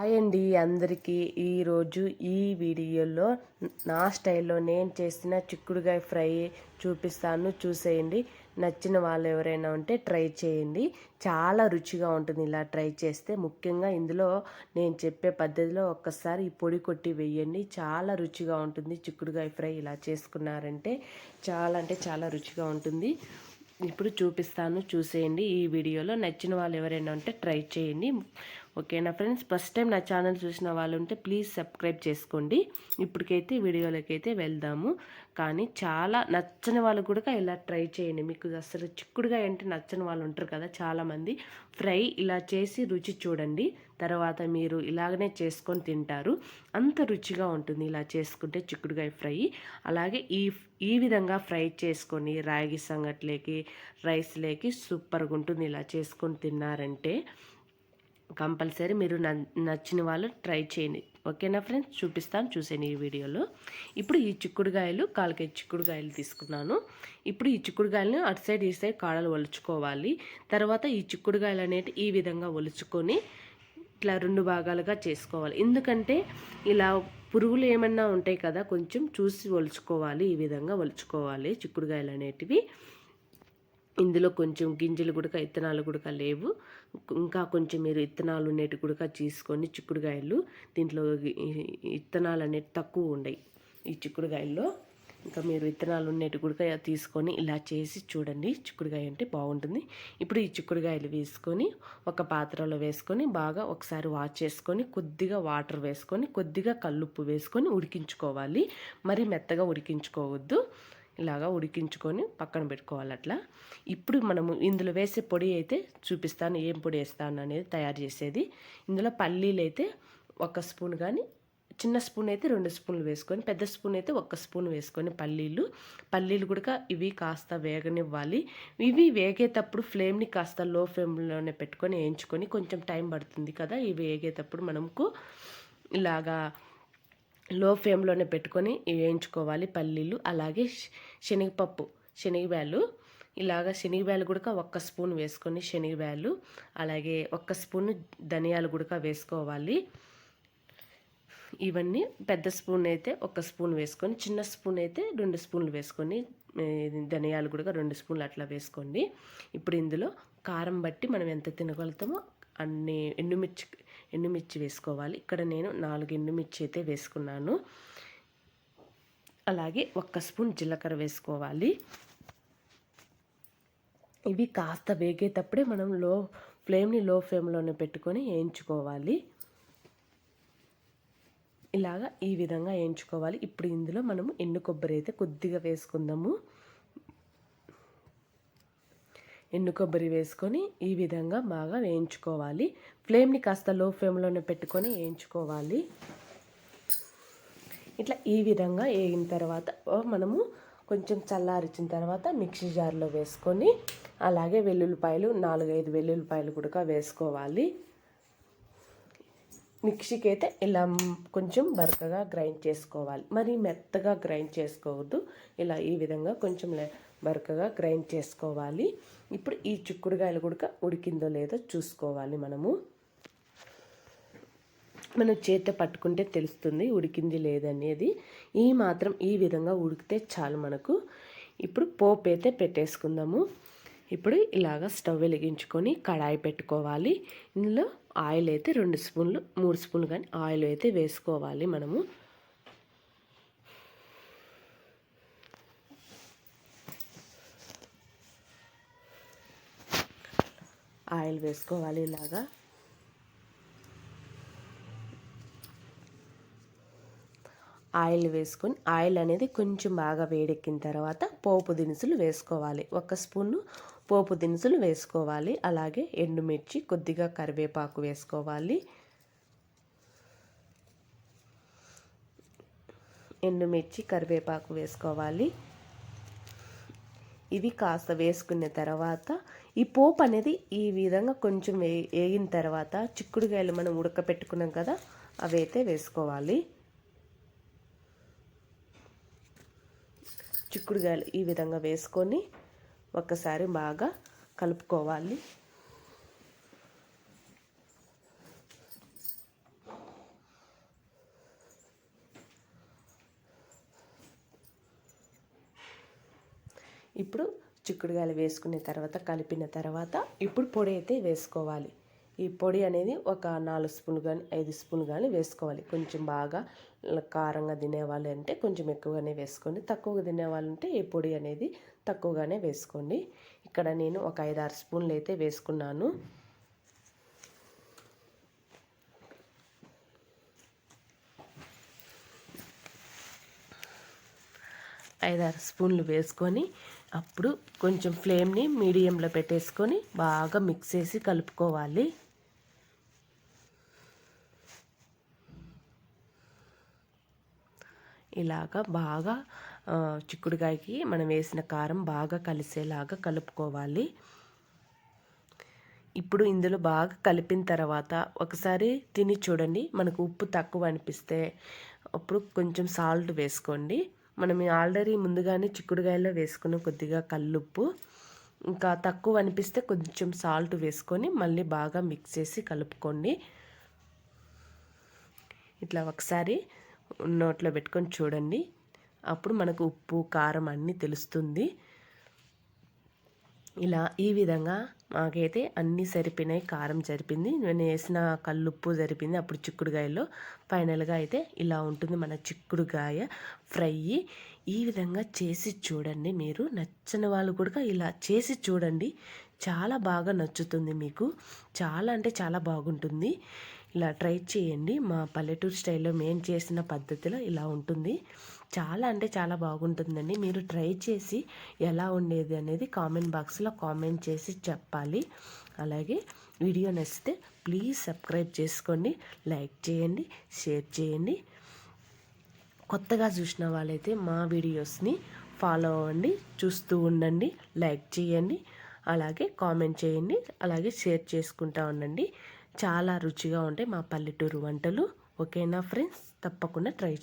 Hi అండి అందరికీ. ఈరోజు ఈ వీడియోలో నా స్టైల్లో నేను చేసిన చిక్కుడుగాయ ఫ్రై చూపిస్తాను. చూసేయండి. నచ్చిన వాళ్ళు ఎవరైనా ఉంటే ట్రై చేయండి. చాలా రుచిగా ఉంటుంది ఇలా ట్రై చేస్తే. ముఖ్యంగా ఇందులో నేను చెప్పే పద్ధతిలో ఒక్కసారి ఈ పొడి కొట్టి వేయండి. చాలా రుచిగా ఉంటుంది చిక్కుడుగాయ ఫ్రై ఇలా చేసుకున్నారంటే. చాలా అంటే చాలా రుచిగా ఉంటుంది. ఇప్పుడు చూపిస్తాను. చూసేయండి. ఈ వీడియోలో నచ్చిన వాళ్ళు ఎవరైనా ఉంటే ట్రై చేయండి. ఓకేనా ఫ్రెండ్స్? ఫస్ట్ టైం నా ఛానల్ చూసిన వాళ్ళు ఉంటే ప్లీజ్ సబ్స్క్రైబ్ చేసుకోండి. ఇప్పటికైతే వీడియోలోకి అయితే వెళ్దాము. కానీ చాలా నచ్చని వాళ్ళు కూడా ఇలా ట్రై చేయండి. మీకు అసలు చిక్కుడుగా అంటే నచ్చని వాళ్ళు ఉంటారు కదా చాలామంది. ఫ్రై ఇలా చేసి రుచి చూడండి. తర్వాత మీరు ఇలాగనే చేసుకొని తింటారు. అంత రుచిగా ఉంటుంది ఇలా చేసుకుంటే చిక్కుడుగాయ ఫ్రై. అలాగే ఈ ఈ విధంగా ఫ్రై చేసుకొని రాగి సంగట్లేకి రైస్లేకి సూపర్గా ఉంటుంది ఇలా చేసుకొని తిన్నారంటే. కంపల్సరీ మీరు నచ్చిన వాళ్ళు ట్రై చేయండి. ఓకేనా ఫ్రెండ్స్? చూపిస్తాను చూసాను ఈ వీడియోలో. ఇప్పుడు ఈ చిక్కుడుగాయలు కాలకే చిక్కుడుగాయలు తీసుకున్నాను. ఇప్పుడు ఈ చిక్కుడుగాయలను అటు సైడ్ ఈ సైడ్ కాడలు ఒలుచుకోవాలి. తర్వాత ఈ చిక్కుడుగాయలు అనేవి ఈ విధంగా ఒలుచుకొని ఇట్లా రెండు భాగాలుగా చేసుకోవాలి. ఎందుకంటే ఇలా పురుగులు ఏమన్నా ఉంటాయి కదా కొంచెం చూసి ఒలుచుకోవాలి ఈ విధంగా ఒలుచుకోవాలి చిక్కుడుగాయలు అనేటివి. ఇందులో కొంచెం గింజలు గుడక ఇత్తనాలు గుడక లేవు. ఇంకా కొంచెం మీరు ఇత్తనాలు ఉండేటి గుడక తీసుకొని చిక్కుడుకాయలు దీంట్లో ఇత్తనాలు అనేవి తక్కువ ఉండయి ఈ చిక్కుడుకాయల్లో. ఇంకా మీరు విత్తనాలు ఉన్నట్టు గుడక తీసుకొని ఇలా చేసి చూడండి చిక్కుడుకాయ అంటే బాగుంటుంది. ఇప్పుడు ఈ చిక్కుడుకాయలు వేసుకొని ఒక పాత్రలో వేసుకొని బాగా ఒకసారి వాష్ చేసుకొని కొద్దిగా వాటర్ వేసుకొని కొద్దిగా కల్లుప్పు వేసుకొని ఉడికించుకోవాలి. మరి మెత్తగా ఉడికించుకోవద్దు. ఇలాగా ఉడికించుకొని పక్కన పెట్టుకోవాలి అట్లా. ఇప్పుడు మనము ఇందులో వేసే పొడి అయితే చూపిస్తాను ఏం పొడి వేస్తాను అనేది తయారు చేసేది. ఇందులో పల్లీలు అయితే ఒక స్పూన్ కానీ చిన్న స్పూన్ అయితే రెండు స్పూన్లు వేసుకొని పెద్ద స్పూన్ అయితే ఒక స్పూన్ వేసుకొని పల్లీలు. పల్లీలు కూడా ఇవి కాస్త వేగనివ్వాలి. ఇవి వేగేటప్పుడు ఫ్లేమ్ని కాస్త లో ఫ్లేమ్లోనే పెట్టుకొని వేయించుకొని కొంచెం టైం పడుతుంది కదా ఇవి వేగేటప్పుడు మనకు ఇలాగా లో ఫ్లేమ్లోనే పెట్టుకొని వేయించుకోవాలి పల్లీలు అలాగే శనగపప్పు శనగబ్యాలు ఇలాగ శనగబ్యాలు కూడా ఒక్క స్పూన్ వేసుకొని శనగబ్యాలు అలాగే ఒక్క స్పూన్ ధనియాలు కూడా వేసుకోవాలి. ఇవన్నీ పెద్ద స్పూన్ అయితే ఒక స్పూన్ వేసుకొని చిన్న స్పూన్ అయితే రెండు స్పూన్లు వేసుకొని ధనియాలు కూడా రెండు స్పూన్లు అట్లా వేసుకోండి. ఇప్పుడు ఇందులో కారం బట్టి మనం ఎంత తినగలుగుతామో అన్ని ఎండుమిర్చి ఎండుమిర్చి వేసుకోవాలి. ఇక్కడ నేను నాలుగు ఎండుమిర్చి అయితే వేసుకున్నాను. అలాగే ఒక్క స్పూన్ జీలకర్ర వేసుకోవాలి. ఇవి కాస్త వేగేటప్పుడే మనం లో ఫ్లేమ్ని లో ఫ్లేమ్లోనే పెట్టుకొని వేయించుకోవాలి. ఇలాగా ఈ విధంగా వేయించుకోవాలి. ఇప్పుడు ఇందులో మనము ఎండు కొబ్బరి అయితే కొద్దిగా వేసుకుందాము. ఎండు కొబ్బరి వేసుకొని ఈ విధంగా బాగా వేయించుకోవాలి. ఫ్లేమ్ని కాస్త లో ఫ్లేమ్లోనే పెట్టుకొని వేయించుకోవాలి. ఇట్లా ఈ విధంగా వేగిన తర్వాత మనము కొంచెం చల్లారిచిన తర్వాత మిక్సీ జార్లో వేసుకొని అలాగే వెల్లుల్లిపాయలు నాలుగైదు వెల్లుల్లిపాయలు కూడా వేసుకోవాలి. మిక్సీకి అయితే ఇలా కొంచెం బరకగా గ్రైండ్ చేసుకోవాలి. మరి మెత్తగా గ్రైండ్ చేసుకోవద్దు. ఇలా ఈ విధంగా కొంచెం బరకగా గ్రైండ్ చేసుకోవాలి. ఇప్పుడు ఈ చిక్కుడుగాయలు కూడా ఉడికిందో లేదో చూసుకోవాలి మనము. మనం చేత పట్టుకుంటే తెలుస్తుంది ఉడికింది లేదనేది. ఈ మాత్రం ఈ విధంగా ఉడికితే చాలు మనకు. ఇప్పుడు పోపు అయితే పెట్టేసుకుందాము. ఇప్పుడు ఇలాగ స్టవ్ వెలిగించుకొని కడాయి పెట్టుకోవాలి. ఇందులో ఆయిల్ అయితే రెండు స్పూన్లు మూడు స్పూన్లు కానీ ఆయిల్ అయితే వేసుకోవాలి మనము. ఆయిల్ వేసుకోవాలి ఇలాగా. ఆయిల్ వేసుకొని ఆయిల్ అనేది కొంచెం బాగా వేడెక్కిన తర్వాత పోపు దినుసులు వేసుకోవాలి. ఒక స్పూను పోపు దినుసులు వేసుకోవాలి. అలాగే ఎండుమిర్చి కొద్దిగా కరివేపాకు వేసుకోవాలి. ఎండుమిర్చి కరివేపాకు వేసుకోవాలి. ఇవి కాస్త వేసుకున్న తర్వాత ఈ పోపు అనేది ఈ విధంగా కొంచెం వే వేగిన తర్వాత చిక్కుడుకాయలు మనం ఉడకపెట్టుకున్నాం కదా అవి అయితే వేసుకోవాలి. చిక్కుడుకాయలు ఈ విధంగా వేసుకొని ఒకసారి బాగా కలుపుకోవాలి. ఇప్పుడు చిక్కుడుగాయలు వేసుకున్న తర్వాత కలిపిన తర్వాత ఇప్పుడు పొడి అయితే వేసుకోవాలి. ఈ పొడి అనేది ఒక నాలుగు స్పూన్లు కానీ ఐదు స్పూన్లు కానీ వేసుకోవాలి. కొంచెం బాగా కారంగా తినేవాళ్ళు అంటే కొంచెం ఎక్కువగానే వేసుకోండి. తక్కువగా తినేవాళ్ళు అంటే ఈ పొడి అనేది తక్కువగానే వేసుకోండి. ఇక్కడ నేను ఒక ఐదు ఆరు స్పూన్లు అయితే వేసుకున్నాను. ఐదారు స్పూన్లు వేసుకొని అప్పుడు కొంచెం ఫ్లేమ్ని మీడియంలో పెట్టేసుకొని బాగా మిక్స్ చేసి కలుపుకోవాలి. ఇలాగా బాగా చిక్కుడుకాయకి మనం వేసిన కారం బాగా కలిసేలాగా కలుపుకోవాలి. ఇప్పుడు ఇందులో బాగా కలిపిన తర్వాత ఒకసారి తిని చూడండి. మనకు ఉప్పు తక్కువ అనిపిస్తే అప్పుడు కొంచెం సాల్ట్ వేసుకోండి. మనం ఆల్రెడీ ముందుగానే చిక్కుడుకాయలో వేసుకున్న కొద్దిగా కల్లుప్పు ఇంకా తక్కువ అనిపిస్తే కొంచెం సాల్ట్ వేసుకొని మళ్ళీ బాగా మిక్స్ చేసి కలుపుకోండి. ఇట్లా ఒకసారి నోట్లో పెట్టుకొని చూడండి. అప్పుడు మనకు ఉప్పు కారం అన్నీ తెలుస్తుంది. ఇలా ఈ విధంగా మాకైతే అన్నీ సరిపోయినాయి. కారం సరిపోయింది. నేను వేసిన కల్లుప్పు సరిపోయింది. అప్పుడు చిక్కుడుగాయలో ఫైనల్గా అయితే ఇలా ఉంటుంది మన చిక్కుడుగాయ ఫ్రై. ఈ విధంగా చేసి చూడండి మీరు. నచ్చని వాళ్ళు కూడా ఇలా చేసి చూడండి. చాలా బాగా నచ్చుతుంది మీకు. చాలా అంటే చాలా బాగుంటుంది. ఇలా ట్రై చేయండి. మా పల్లెటూరు స్టైల్లో మేము చేసిన పద్ధతిలో ఇలా ఉంటుంది. చాలా అంటే చాలా బాగుంటుందండి. మీరు ట్రై చేసి ఎలా ఉండేది అనేది కామెంట్ బాక్స్లో కామెంట్ చేసి చెప్పాలి. అలాగే వీడియో నచ్చితే ప్లీజ్ సబ్స్క్రైబ్ చేసుకోండి లైక్ చేయండి షేర్ చేయండి. కొత్తగా చూసిన వాళ్ళైతే మా వీడియోస్ని ఫాలో అవ్వండి చూస్తూ ఉండండి లైక్ చేయండి అలాగే కామెంట్ చేయండి అలాగే షేర్ చేసుకుంటా ఉండండి. చాలా రుచిగా ఉంటాయి మా పల్లెటూరు వంటలు. ఓకేనా ఫ్రెండ్స్? తప్పకుండా ట్రై చేయండి